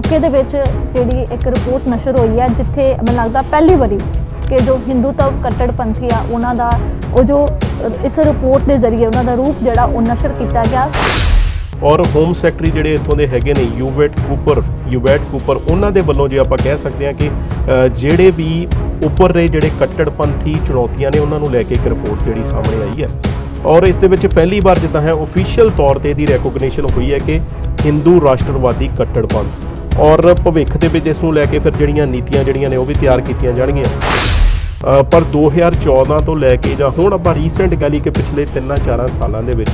UK ਦੇ ਵਿੱਚ ਜਿਹੜੀ ਇੱਕ ਰਿਪੋਰਟ ਨਸ਼ਰ ਹੋਈ ਹੈ, ਜਿੱਥੇ ਮੈਨੂੰ ਲੱਗਦਾ ਪਹਿਲੀ ਵਾਰੀ ਕਿ ਜੋ ਹਿੰਦੂਤਵ ਕੱਟੜਪੰਥੀ ਆ, ਉਹਨਾਂ ਦਾ ਉਹ ਜੋ ਇਸ ਰਿਪੋਰਟ ਦੇ ਜ਼ਰੀਏ ਉਹਨਾਂ ਦਾ ਰੂਪ ਜਿਹੜਾ ਉਹ ਨਸ਼ਰ ਕੀਤਾ ਗਿਆ। ਔਰ ਹੋਮ ਸੈਕਟਰੀ ਜਿਹੜੇ ਇੱਥੋਂ ਦੇ ਹੈਗੇ ਨੇ ਯੂਵੈਟ ਕੂਪਰ ਯੂਵੈਟ ਕੂਪਰ ਉਹਨਾਂ ਦੇ ਵੱਲੋਂ ਜੇ ਆਪਾਂ ਕਹਿ ਸਕਦੇ ਹਾਂ ਕਿ ਜਿਹੜੇ ਵੀ ਉੱਪਰ ਰਹੇ ਜਿਹੜੇ ਕੱਟੜਪੰਥੀ ਚੁਣੌਤੀਆਂ ਨੇ, ਉਹਨਾਂ ਨੂੰ ਲੈ ਕੇ ਇੱਕ ਰਿਪੋਰਟ ਜਿਹੜੀ ਸਾਹਮਣੇ ਆਈ ਹੈ। ਔਰ ਇਸ ਦੇ ਵਿੱਚ ਪਹਿਲੀ ਵਾਰ ਜਿੱਦਾਂ ਹੈ ਅਫੀਸ਼ੀਅਲ ਤੌਰ ਤੇ ਇਹਦੀ ਰੈਕੋਗਨੀਸ਼ਨ ਹੋਈ ਹੈ ਕਿ ਹਿੰਦੂ ਰਾਸ਼ਟਰਵਾਦੀ ਕੱਟੜਪੰਥ ਔਰ ਭਵਿੱਖ ਦੇ ਵਿੱਚ ਇਸ ਨੂੰ ਲੈ ਕੇ ਫਿਰ ਜਿਹੜੀਆਂ ਨੀਤੀਆਂ ਜਿਹੜੀਆਂ ਨੇ ਉਹ ਵੀ ਤਿਆਰ ਕੀਤੀਆਂ ਜਾਣਗੀਆਂ। ਅ, ਪਰ 2014 ਤੋਂ ਲੈ ਕੇ ਜਾਂ ਹੁਣ ਆਪਾਂ ਰੀਸੈਂਟ ਗੱਲ ਹੀ ਕਿ ਪਿਛਲੇ 3-4 ਸਾਲਾਂ ਦੇ ਵਿੱਚ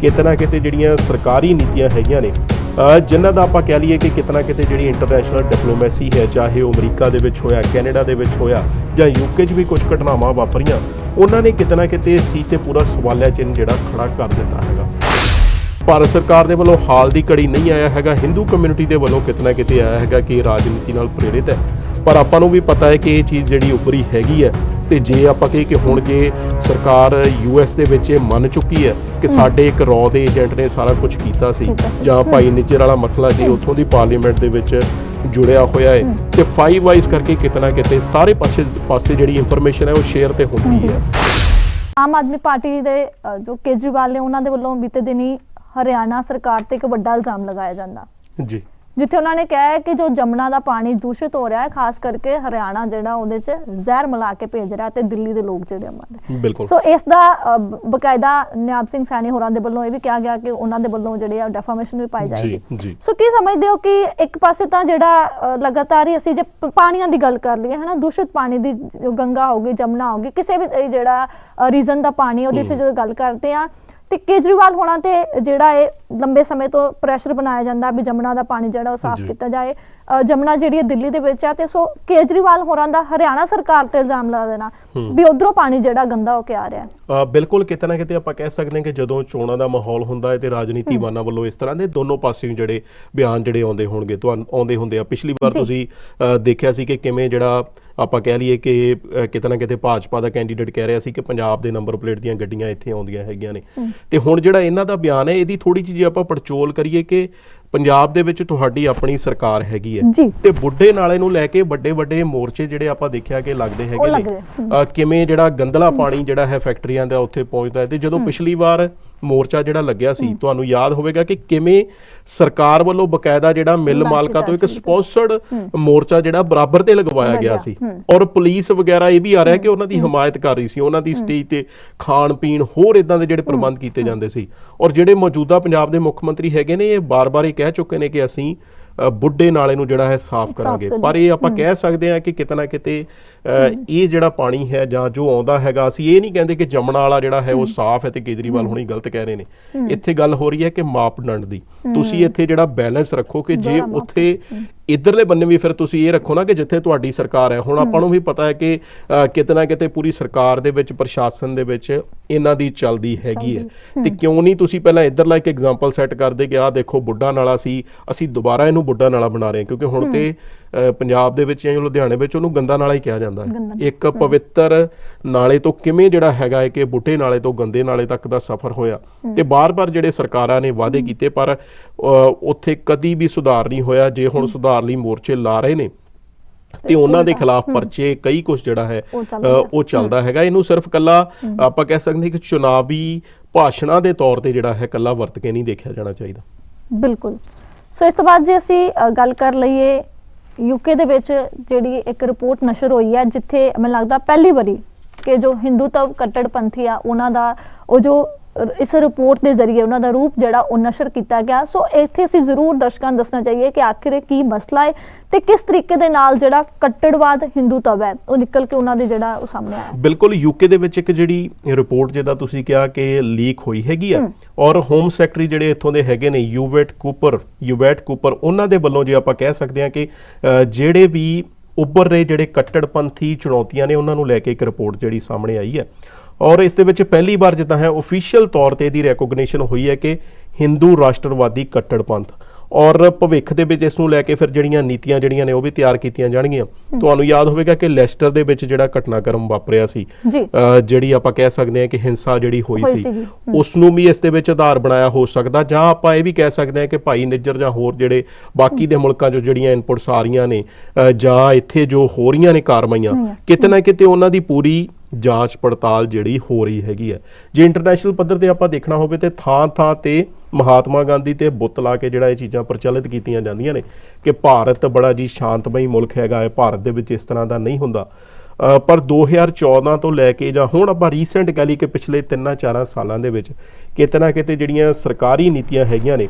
ਕਿਤੇ ਨਾ ਕਿਤੇ ਜਿਹੜੀਆਂ ਸਰਕਾਰੀ ਨੀਤੀਆਂ ਹੈਗੀਆਂ ਨੇ ਅ, ਜਿਨ੍ਹਾਂ ਦਾ ਆਪਾਂ ਕਹਿ ਲਈਏ ਕਿ ਕਿਤੇ ਨਾ ਕਿਤੇ ਜਿਹੜੀ ਇੰਟਰਨੈਸ਼ਨਲ ਡਿਪਲੋਮੈਸੀ ਹੈ ਚਾਹੇ ਉਹ ਅਮਰੀਕਾ ਦੇ ਵਿੱਚ ਹੋਇਆ ਕੈਨੇਡਾ ਦੇ ਵਿੱਚ ਹੋਇਆ ਜਾਂ ਯੂਕੇ 'ਚ ਵੀ ਕੁਝ ਘਟਨਾਵਾਂ ਵਾਪਰੀਆਂ ਉਹਨਾਂ ਨੇ ਕਿਤੇ ਨਾ ਕਿਤੇ ਇਸ ਚੀਜ਼ ਤੇ ਪੂਰਾ ਸਵਾਲਿਆ ਚਿੰਨ੍ਹ ਜਿਹੜਾ ਖੜਾ ਕਰ ਦਿੱਤਾ ਹੈਗਾ। ਭਾਰਤ ਸਰਕਾਰ ਦੇ ਵੱਲੋਂ ਹਾਲ ਦੀ ਘੜੀ ਨਹੀਂ ਆਇਆ ਹੈਗਾ। ਹਿੰਦੂ ਕਮਿਊਨਿਟੀ ਦੇ ਵੱਲੋਂ ਕਿਤੇ ਨਾ ਕਿਤੇ ਆਇਆ ਹੈਗਾ ਕਿ ਰਾਜਨੀਤੀ ਨਾਲ ਪ੍ਰੇਰਿਤ ਹੈ। ਪਰ ਆਪਾਂ ਨੂੰ ਵੀ ਪਤਾ ਹੈ ਕਿ ਇਹ ਚੀਜ਼ ਜਿਹੜੀ ਉੱਭਰੀ ਹੈਗੀ ਹੈ ਤੇ ਜੇ ਆਪਾਂ ਕਹੀਏ ਕਿ ਹੁਣ ਜੇ ਸਰਕਾਰ ਯੂਐਸ ਦੇ ਵਿੱਚ ਇਹ ਮੰਨ ਚੁੱਕੀ ਹੈ ਕਿ ਸਾਡੇ ਇੱਕ ਰॉ ਦੇ ਏਜੰਟ ਨੇ ਸਾਰਾ ਕੁਝ ਕੀਤਾ ਸੀ। ਜਾਂ ਭਾਈ ਨਿੱਜਰ ਵਾਲਾ ਮਸਲਾ ਜੇ ਉੱਥੋਂ ਦੀ ਪਾਰਲੀਮੈਂਟ ਦੇ ਵਿੱਚ ਜੁੜਿਆ ਹੋਇਆ ਹੈ ਤੇ ਫਾਈਵ ਵਾਈਜ਼ ਕਰਕੇ ਕਿਤੇ ਨਾ ਕਿਤੇ ਸਾਰੇ ਪਾਸੇ ਪਾਸੇ ਜਿਹੜੀ ਇਨਫੋਰਮੇਸ਼ਨ ਹੈ ਉਹ ਸ਼ੇਅਰ ਤੇ ਹੁੰਦੀ ਹੈ। ਆਮ ਆਦਮੀ ਪਾਰਟੀ ਦੇ ਜੋ ਕੇਜਰੀਵਾਲ ਨੇ ਉਹਨਾਂ ਦੇ ਵੱਲੋਂ ਬੀਤੇ ਦਿਨੀ ਹਰਿਆਣਾ ਸਰਕਾਰ ਤੇ ਇੱਕ ਵੱਡਾ ਇਲਜ਼ਾਮ ਲਗਾਇਆ ਜਾਂਦਾ। ਜੀ। ਜਿੱਥੇ ਉਹਨਾਂ ਨੇ ਕਿਹਾ ਹੈ ਕਿ ਜੋ ਜਮਨਾ ਦਾ ਪਾਣੀ ਦੂਸ਼ਿਤ ਹੋ ਰਿਹਾ ਹੈ ਖਾਸ ਕਰਕੇ ਹਰਿਆਣਾ ਜਿਹੜਾ ਉਹਦੇ 'ਚ ਜ਼ਹਿਰ ਮਿਲਾ ਕੇ ਭੇਜ ਰਿਹਾ ਤੇ ਦਿੱਲੀ ਦੇ ਲੋਕ ਜਿਹੜੇ ਮਰ ਸੋ ਇਸ ਦਾ ਬਕਾਇਦਾ ਨਿਆਬ ਸਿੰਘ ਸੈਣੀ ਹੋਰਾਂ ਦੇ ਵੱਲੋਂ ਇਹ ਵੀ ਕਿਹਾ ਗਿਆ ਕਿ ਉਹਨਾਂ ਦੇ ਵੱਲੋਂ ਜਿਹੜੇ ਆ ਡੈਫਾਮੇਸ਼ਨ ਵੀ ਪਾਈ ਜਾਏਗੀ। ਸੋ ਕੀ ਸਮਝਦੇ ਹੋ ਕਿ ਇੱਕ ਪਾਸੇ ਤਾਂ ਜਿਹੜਾ ਲਗਾਤਾਰ ਹੀ ਅਸੀਂ ਜੇ ਪਾਣੀਆਂ ਦੀ ਗੱਲ ਕਰ ਲਈਏ ਹਨਾ ਦੂਸ਼ਿਤ ਪਾਣੀ ਦੀ ਜੋ ਗੰਗਾ ਹੋਗੀ ਜਮਨਾ ਹੋਗੀ ਕਿਸੇ ਵੀ ਜਿਹੜਾ ਰੀਜ਼ਨ ਦਾ ਪਾਣੀ ਉਹਦੀ ਅਸੀਂ ਜਦੋਂ ਗੱਲ ਕਰਦੇ ਆ ਤੇ ਕੇਜਰੀਵਾਲ ਹੋਣਾ ਤੇ ਜਿਹੜਾ ਇਹ ਲੰਬੇ ਸਮੇਂ ਤੋਂ ਪ੍ਰੈਸ਼ਰ ਬਣਾਇਆ ਜਾਂਦਾ ਵੀ ਜਮਨਾ ਦਾ ਪਾਣੀ ਜਿਹੜਾ ਉਹ ਸਾਫ਼। ਕੀਤਾ ਜਾਏ ਜਮਨਾ ਜਿਹੜੀ ਹੈ ਦਿੱਲੀ ਦੇ ਵਿੱਚ ਆ ਤੇ ਸੋ ਕੇਜਰੀਵਾਲ ਹੋਰਾਂ ਦਾ ਹਰਿਆਣਾ ਸਰਕਾਰ ਤੇ ਇਲਜ਼ਾਮ ਲਾ ਦੇਣਾ ਵੀ ਉਧਰੋਂ ਪਾਣੀ ਜਿਹੜਾ ਗੰਦਾ ਹੋ ਕੇ ਆ ਰਿਹਾ ਬਿਲਕੁਲ ਕਿਤੇ ਨਾ ਕਿਤੇ ਆਪਾਂ ਕਹਿ ਸਕਦੇ ਹਾਂ ਕਿ ਜਦੋਂ ਚੋਣਾਂ ਦਾ ਮਾਹੌਲ ਹੁੰਦਾ ਹੈ ਤੇ ਰਾਜਨੀਤੀਵਾਨਾਂ ਵੱਲੋਂ ਇਸ ਤਰ੍ਹਾਂ ਦੇ ਦੋਨੋਂ ਪਾਸਿਓਂ ਜਿਹੜੇ ਬਿਆਨ ਜਿਹੜੇ ਆਉਂਦੇ ਹੋਣਗੇ ਤੁਹਾਨੂੰ ਆਉਂਦੇ ਹੁੰਦੇ ਆ ਪਿਛਲੀ ਵਾਰ। ਤੁਸੀਂ ਦੇਖਿਆ ਸੀ ਕਿ ਕਿਵੇਂ ਜਿਹੜਾ ਆਪਾਂ ਕਹਿ ਲਈਏ ਕਿ ਕਿਤੇ ਨਾ ਕਿਤੇ ਭਾਜਪਾ ਦਾ ਕੈਂਡੀਡੇਟ ਕਹਿ ਰਿਹਾ ਸੀ ਕਿ ਪੰਜਾਬ ਦੇ ਨੰਬਰ ਪਲੇਟ ਦੀਆਂ ਗੱਡੀਆਂ ਇੱਥੇ ਆਉਂਦੀਆਂ ਹੈਗੀਆਂ ਨੇ। ਤੇ ਹੁਣ ਜਿਹੜਾ ਇਹਨਾਂ ਦਾ ਬਿਆਨ ਹੈ ਇਹਦੀ ਥੋੜੀ ਜਿਹੀ ਆਪਾਂ ਪੜਚੋਲ ਕਰੀਏ ਕਿ ਪੰਜਾਬ ਦੇ ਵਿੱਚ ਤੁਹਾਡੀ ਆਪਣੀ ਸਰਕਾਰ ਹੈਗੀ ਹੈ। ਤੇ ਬੁੱਢੇ ਨਾਲੇ ਨੂੰ ਲੈ ਕੇ ਵੱਡੇ ਵੱਡੇ ਮੋਰਚੇ ਜਿਹੜੇ ਆਪਾਂ ਦੇਖਿਆ ਕਿ ਲੱਗਦੇ ਹੈਗੇ ਨੇ। ਕਿਵੇਂ ਜਿਹੜਾ ਗੰਦਲਾ ਪਾਣੀ ਜਿਹੜਾ ਹੈ ਫੈਕਟਰੀਆਂ ਦਾ ਉੱਥੇ ਪਹੁੰਚਦਾ ਹੈ ਤੇ ਜਦੋਂ ਪਿਛਲੀ ਵਾਰ ਮੋਰਚਾ ਜਿਹੜਾ ਲੱਗਿਆ ਸੀ ਤੁਹਾਨੂੰ ਯਾਦ ਹੋਵੇਗਾ ਕਿ ਕਿਵੇਂ ਸਰਕਾਰ ਵੱਲੋਂ ਬਕਾਇਦਾ ਜਿਹੜਾ ਮਿਲ ਮਾਲਕਾਂ ਤੋਂ ਇੱਕ। ਸਪਾਂਸਰਡ ਮੋਰਚਾ ਜਿਹੜਾ ਬਰਾਬਰ ਤੇ ਲਗਵਾਇਆ ਗਿਆ ਸੀ। ਔਰ ਪੁਲਿਸ ਵਗੈਰਾ ਇਹ ਵੀ ਆ ਰਿਹਾ ਕਿ ਉਹਨਾਂ ਦੀ ਹਮਾਇਤ ਕਰ ਰਹੀ ਸੀ ਉਹਨਾਂ ਦੀ ਸਟੇਜ ਤੇ ਖਾਣ ਪੀਣ ਹੋਰ ਇਦਾਂ ਦੇ ਜਿਹੜੇ ਪ੍ਰਬੰਧ ਕੀਤੇ ਜਾਂਦੇ ਸੀ। ਔਰ ਜਿਹੜੇ ਮੌਜੂਦਾ ਪੰਜਾਬ ਦੇ ਮੁੱਖ ਮੰਤਰੀ ਹੈਗੇ ਨੇ ਇਹ ਬਾਰ-ਬਾਰ ਇਹ ਕਹਿ ਚੁੱਕੇ ਨੇ ਕਿ ਅਸੀਂ ਬੁੱਢੇ ਨਾਲੇ ਨੂੰ ਜਿਹੜਾ ਹੈ ਸਾਫ਼ ਕਰਾਂਗੇ। ਪਰ ਇਹ ਆਪਾਂ ਕਹਿ ਸਕਦੇ ਹਾਂ ਕਿ ਕਿਤੇ ਨਾ ਕਿਤੇ ਇਹ ਜਿਹੜਾ ਪਾਣੀ ਹੈ ਜਾਂ ਜੋ ਆਉਂਦਾ ਹੈਗਾ ਅਸੀਂ ਇਹ ਨਹੀਂ ਕਹਿੰਦੇ ਕਿ ਜਮਨਾ ਵਾਲਾ ਜਿਹੜਾ ਹੈ ਉਹ ਸਾਫ਼ ਹੈ ਤੇ ਕੇਜਰੀਵਾਲ ਹੁਣੀ ਗਲਤ ਕਹਿ ਰਹੇ ਨੇ। ਇੱਥੇ ਗੱਲ ਹੋ ਰਹੀ ਹੈ ਕਿ ਮਾਪਦੰਡ ਦੀ। ਤੁਸੀਂ ਇੱਥੇ ਜਿਹੜਾ ਬੈਲੈਂਸ ਰੱਖੋ ਕਿ ਜੇ ਉੱਥੇ ਇਧਰਲੇ ਬੰਨੇ ਵੀ ਫਿਰ ਤੁਸੀਂ ਇਹ ਰੱਖੋ ਨਾ ਕਿ ਜਿੱਥੇ ਤੁਹਾਡੀ ਸਰਕਾਰ ਹੈ। ਹੁਣ ਆਪਾਂ ਨੂੰ ਵੀ ਪਤਾ ਹੈ ਕਿ ਅ, ਕਿਤੇ ਨਾ ਕਿਤੇ ਪੂਰੀ ਸਰਕਾਰ ਦੇ ਵਿੱਚ ਪ੍ਰਸ਼ਾਸਨ ਦੇ ਵਿੱਚ ਇਹਨਾਂ ਦੀ ਚੱਲਦੀ ਹੈਗੀ ਹੈ। ਤੇ ਕਿਉਂ ਨਹੀਂ ਤੁਸੀਂ ਪਹਿਲਾਂ ਇਧਰਲਾ ਇੱਕ ਐਗਜ਼ਾਮਪਲ ਸੈੱਟ ਕਰਦੇ ਕਿ ਆਹ ਦੇਖੋ ਬੁੱਢਾ ਨਾਲਾ ਸੀ ਅਸੀਂ ਦੁਬਾਰਾ ਇਹਨੂੰ ਬੁੱਢਾ ਨਾਲਾ ਬਣਾ ਰਹੇ ਹਾਂ ਕਿਉਂਕਿ ਹੁਣ ਤੇ ਪੰਜਾਬ ਦੇ ਵਿੱਚ ਜਾਂ ਲੁਧਿਆਣੇ ਵਿੱਚ ਉਹਨੂੰ ਗੰਦਾ ਨਾਲਾ ਹੀ ਕਿਹਾ ਜਾਂਦਾ ਹੈ। ਇੱਕ ਪਵਿੱਤਰ ਨਾਲੇ ਤੋਂ ਕਿਵੇਂ ਜਿਹੜਾ ਹੈਗਾ ਹੈ ਕਿ ਬੁੱਢੇ ਨਾਲੇ ਤੋਂ ਗੰਦੇ ਨਾਲੇ ਤੱਕ ਦਾ ਸਫ਼ਰ ਹੋਇਆ। ਤੇ ਬਾਰ-ਬਾਰ ਜਿਹੜੇ ਸਰਕਾਰਾਂ ਨੇ ਵਾਅਦੇ ਕੀਤੇ ਪਰ ਉੱਥੇ ਕਦੀ ਵੀ ਸੁਧਾਰ ਨਹੀਂ ਹੋਇਆ। ਜੇ ਹੁਣ ਸੁਧਾਰ ਲਈ ਮੋਰਚੇ ਲਾ ਰਹੇ ਨੇ ਤੇ ਉਹਨਾਂ ਦੇ ਖਿਲਾਫ ਪਰਚੇ ਕਈ ਕੁਝ ਜਿਹੜਾ ਹੈ ਉਹ ਚੱਲਦਾ ਹੈਗਾ। ਇਹਨੂੰ ਸਿਰਫ ਕੱਲਾ ਆਪਾਂ ਕਹਿ ਸਕਦੇ ਹਾਂ ਕਿ ਚੁਣਾਵੀ ਭਾਸ਼ਣਾਂ ਦੇ ਤੌਰ ਤੇ ਜਿਹੜਾ ਹੈ ਕੱਲਾ ਵਰਤ ਕੇ ਨਹੀਂ ਦੇਖਿਆ ਜਾਣਾ ਚਾਹੀਦਾ। ਬਿਲਕੁਲ। ਸੋ ਇਸ ਤੋਂ ਬਾਅਦ ਜੇ ਅਸੀਂ ਗੱਲ ਕਰ ਲਈਏ ਯੂਕੇ ਦੇ ਵਿੱਚ ਜਿਹੜੀ ਇੱਕ ਰਿਪੋਰਟ ਨਸ਼ਰ ਹੋਈ ਹੈ ਜਿੱਥੇ ਮੈਨੂੰ ਲੱਗਦਾ ਪਹਿਲੀ ਵਾਰੀ ਕਿ ਜੋ ਹਿੰਦੂਤਵ ਕੱਟੜਪੰਥੀ ਆ ਉਹਨਾਂ ਦਾ ਉਹ ਜੋ ਇਸ ਰਿਪੋਰਟ ਦੇ ਜ਼ਰੀਏ ਉਹਨਾਂ ਦਾ ਰੂਪ ਜਿਹੜਾ ਉਹ ਨਸ਼ਰ ਕੀਤਾ ਗਿਆ। ਸੋ ਇੱਥੇ ਅਸੀਂ ਜ਼ਰੂਰ ਦਰਸ਼ਕਾਂ ਨੂੰ ਦੱਸਣਾ ਚਾਹੀਏ ਕਿ ਆਖਿਰ ਕੀ ਮਸਲਾ ਹੈ ਤੇ ਕਿਸ ਤਰੀਕੇ ਦੇ ਨਾਲ ਜਿਹੜਾ ਕੱਟੜਵਾਦ ਹਿੰਦੂਤਵ ਹੈ ਉਹ ਨਿਕਲ ਕੇ ਉਹਨਾਂ ਦੇ ਜਿਹੜਾ ਉਹ ਸਾਹਮਣੇ ਆਇਆ। ਬਿਲਕੁਲ ਯੂਕੇ ਦੇ ਵਿੱਚ ਇੱਕ ਜਿਹੜੀ ਰਿਪੋਰਟ ਜਿਹਦਾ ਤੁਸੀਂ ਕਿਹਾ ਕਿ ਲੀਕ ਹੋਈ ਹੈਗੀ ਆ ਔਰ ਹੋਮ ਸੈਕਟਰੀ ਜਿਹੜੇ ਇੱਥੋਂ ਦੇ ਹੈਗੇ ਨੇ ਯੂਵੇਟ ਕੂਪਰ ਯੂਵੇਟ ਕੂਪਰ ਉਹਨਾਂ ਦੇ ਵੱਲੋਂ ਜੇ ਆਪਾਂ ਕਹਿ ਸਕਦੇ ਹਾਂ ਕਿ ਜਿਹੜੇ ਵੀ ਉੱਭਰ ਰਹੇ ਜਿਹੜੇ ਕੱਟੜਪੰਥੀ ਚੁਣੌਤੀਆਂ ਨੇ ਉਹਨਾਂ ਨੂੰ ਲੈ ਕੇ ਇੱਕ ਰਿਪੋਰਟ ਜਿਹੜੀ ਸਾਹਮਣੇ ਆਈ ਹੈ। ਔਰ ਇਸ ਦੇ ਵਿੱਚ ਪਹਿਲੀ ਵਾਰ ਜਿੱਦਾਂ ਹੈ ਅਫੀਸ਼ੀਅਲ ਤੌਰ ਤੇ ਇਹਦੀ ਰੈਕੋਗਨੀਸ਼ਨ ਹੋਈ ਹੈ ਕਿ ਹਿੰਦੂ ਰਾਸ਼ਟਰਵਾਦੀ ਕੱਟੜਪੰਥ ਔਰ ਭਵਿੱਖ ਦੇ ਵਿੱਚ ਇਸ ਨੂੰ ਲੈ ਕੇ ਫਿਰ ਜਿਹੜੀਆਂ ਨੀਤੀਆਂ ਜਿਹੜੀਆਂ ਨੇ ਉਹ ਵੀ ਤਿਆਰ ਕੀਤੀਆਂ ਜਾਣਗੀਆਂ ਤੁਹਾਨੂੰ ਯਾਦ ਹੋਵੇਗਾ ਕਿ ਲੈਸਟਰ ਦੇ ਵਿੱਚ ਜਿਹੜਾ ਘਟਨਾਕ੍ਰਮ ਵਾਪਰਿਆ ਸੀ ਜਿਹੜੀ ਆਪਾਂ ਕਹਿ ਸਕਦੇ ਹਾਂ ਕਿ ਹਿੰਸਾ ਜਿਹੜੀ ਹੋਈ ਸੀ। ਉਸ ਨੂੰ ਵੀ ਇਸ ਦੇ ਵਿੱਚ ਆਧਾਰ ਬਣਾਇਆ ਹੋ ਸਕਦਾ ਜਾਂ ਆਪਾਂ ਇਹ ਵੀ ਕਹਿ ਸਕਦੇ ਹਾਂ ਕਿ ਭਾਈ ਨਿੱਜਰ ਜਾਂ ਹੋਰ ਜਿਹੜੇ ਬਾਕੀ ਦੇ ਮੁਲਕਾਂ 'ਚੋਂ ਜਿਹੜੀਆਂ ਇਨਪੁਟਸ ਆ ਰਹੀਆਂ ਨੇ ਜਾਂ ਇੱਥੇ ਜੋ ਹੋ ਰਹੀਆਂ ਨੇ ਕਾਰਵਾਈਆਂ। ਕਿਤੇ ਨਾ ਕਿਤੇ ਉਹਨਾਂ ਦੀ ਪੂਰੀ ਜਾਂਚ ਪੜਤਾਲ ਜਿਹੜੀ ਹੋ ਰਹੀ ਹੈਗੀ ਹੈ। ਜੇ ਇੰਟਰਨੈਸ਼ਨਲ ਪੱਧਰ ਤੇ ਆਪਾਂ ਦੇਖਣਾ ਹੋਵੇ ਤੇ ਥਾਂ ਥਾਂ ਤੇ ਮਹਾਤਮਾ ਗਾਂਧੀ ਤੇ ਬੁੱਤ ਲਾ ਕੇ ਜਿਹੜਾ ਇਹ ਚੀਜ਼ਾਂ ਪ੍ਰਚਲਿਤ ਕੀਤੀਆਂ ਜਾਂਦੀਆਂ ਨੇ ਕਿ ਭਾਰਤ ਬੜਾ ਜੀ ਸ਼ਾਂਤਮਈ ਮੁਲਕ ਹੈਗਾ ਹੈ ਭਾਰਤ ਦੇ ਵਿੱਚ ਇਸ ਤਰ੍ਹਾਂ ਦਾ ਨਹੀਂ ਹੁੰਦਾ। ਅ, ਪਰ 2014 ਤੋਂ ਲੈ ਕੇ ਜਾਂ ਹੁਣ ਆਪਾਂ ਰੀਸੈਂਟ ਕਹਿ ਲਈ ਕਿ ਪਿਛਲੇ 3-4 ਸਾਲਾਂ ਦੇ ਵਿੱਚ ਕਿਤੇ ਨਾ ਕਿਤੇ ਜਿਹੜੀਆਂ ਸਰਕਾਰੀ ਨੀਤੀਆਂ ਹੈਗੀਆਂ ਨੇ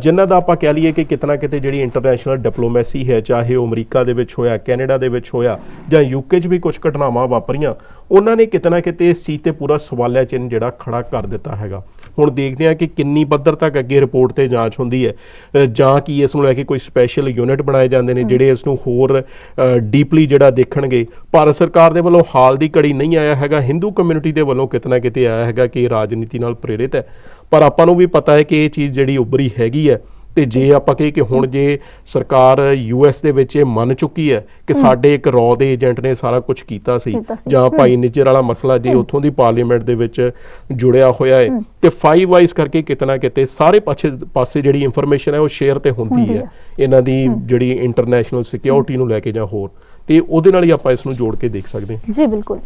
ਜਿਨ੍ਹਾਂ ਦਾ ਆਪਾਂ ਕਹਿ ਲਈਏ ਕਿ ਕਿਤਨਾ ਕਿਤੇ ਜਿਹੜੀ ਇੰਟਰਨੈਸ਼ਨਲ ਡਿਪਲੋਮੈਸੀ ਹੈ ਚਾਹੇ ਉਹ ਅਮਰੀਕਾ ਦੇ ਵਿੱਚ ਹੋਇਆ ਕੈਨੇਡਾ ਦੇ ਵਿੱਚ ਹੋਇਆ ਜਾਂ ਯੂਕੇ 'ਚ ਵੀ ਕੁਝ ਘਟਨਾਵਾਂ ਵਾਪਰੀਆਂ ਉਹਨਾਂ ਨੇ ਕਿਤਨਾ ਕਿਤੇ ਇਸ ਚੀਜ਼ ਤੇ ਪੂਰਾ ਸਵਾਲਿਆ ਚਿੰਨ੍ਹ ਜਿਹੜਾ ਖੜਾ ਕਰ ਦਿੱਤਾ ਹੈਗਾ। ਹੁਣ ਦੇਖਦੇ ਹਾਂ ਕਿ ਕਿੰਨੀ ਪੱਧਰ ਤੱਕ ਅੱਗੇ ਰਿਪੋਰਟ ਤੇ ਜਾਂਚ ਹੁੰਦੀ ਹੈ। ਜਾਂ ਕੀ ਇਸ ਨੂੰ ਲੈ ਕੇ ਕੋਈ ਸਪੈਸ਼ਲ ਯੂਨਿਟ ਬਣਾਏ ਜਾਂਦੇ ਨੇ ਜਿਹੜੇ ਇਸ ਨੂੰ ਹੋਰ ਡੀਪਲੀ ਜਿਹੜਾ ਦੇਖਣਗੇ। ਭਾਰਤ ਸਰਕਾਰ ਦੇ ਵੱਲੋਂ ਹਾਲ ਦੀ ਘੜੀ ਨਹੀਂ ਆਇਆ ਹੈਗਾ। ਹਿੰਦੂ ਕਮਿਊਨਿਟੀ ਦੇ ਵੱਲੋਂ ਕਿਤਨਾ ਕਿਤੇ ਆਇਆ ਹੈਗਾ ਕਿ ਇਹ ਰਾਜਨੀਤੀ ਨਾਲ ਪ੍ਰੇਰਿਤ ਹੈ। ਪਰ ਆਪਾਂ ਨੂੰ ਵੀ ਪਤਾ ਹੈ ਕਿ ਇਹ ਚੀਜ਼ ਜਿਹੜੀ ਉੱਭਰੀ ਹੈਗੀ ਹੈ ਤੇ ਜੇ ਆਪਾਂ ਕਹੀਏ ਕਿ ਹੁਣ ਜੇ ਸਰਕਾਰ ਯੂਐਸ ਦੇ ਵਿੱਚ ਇਹ ਮੰਨ ਚੁੱਕੀ ਹੈ ਕਿ ਸਾਡੇ ਇੱਕ ਰॉ ਦੇ ਏਜੰਟ ਨੇ ਸਾਰਾ ਕੁਝ ਕੀਤਾ ਸੀ। ਜਾਂ ਭਾਈ ਨਿੱਜਰ ਵਾਲਾ ਮਸਲਾ ਜੇ ਉੱਥੋਂ ਦੀ ਪਾਰਲੀਮੈਂਟ ਦੇ ਵਿੱਚ ਜੁੜਿਆ ਹੋਇਆ ਹੈ ਤੇ ਫਾਈਵ ਵਾਈਜ਼ ਕਰਕੇ ਕਿਤਨਾ ਕਿਤੇ ਸਾਰੇ ਪਾਸੇ ਪਾਸੇ ਜਿਹੜੀ ਇਨਫੋਰਮੇਸ਼ਨ ਹੈ ਉਹ ਸ਼ੇਅਰ ਤੇ ਹੁੰਦੀ ਹੈ। ਇਹਨਾਂ ਦੀ ਜਿਹੜੀ ਇੰਟਰਨੈਸ਼ਨਲ ਸਿਕਿਉਰਿਟੀ ਨੂੰ ਲੈ ਕੇ ਜਾਂ ਹੋਰ। ਤੇ ਉਹਦੇ ਨਾਲ ਹੀ ਆਪਾਂ ਇਸ ਨੂੰ ਜੋੜ ਕੇ ਦੇਖ ਸਕਦੇ ਹਾਂ। ਜੀ ਬਿਲਕੁਲ।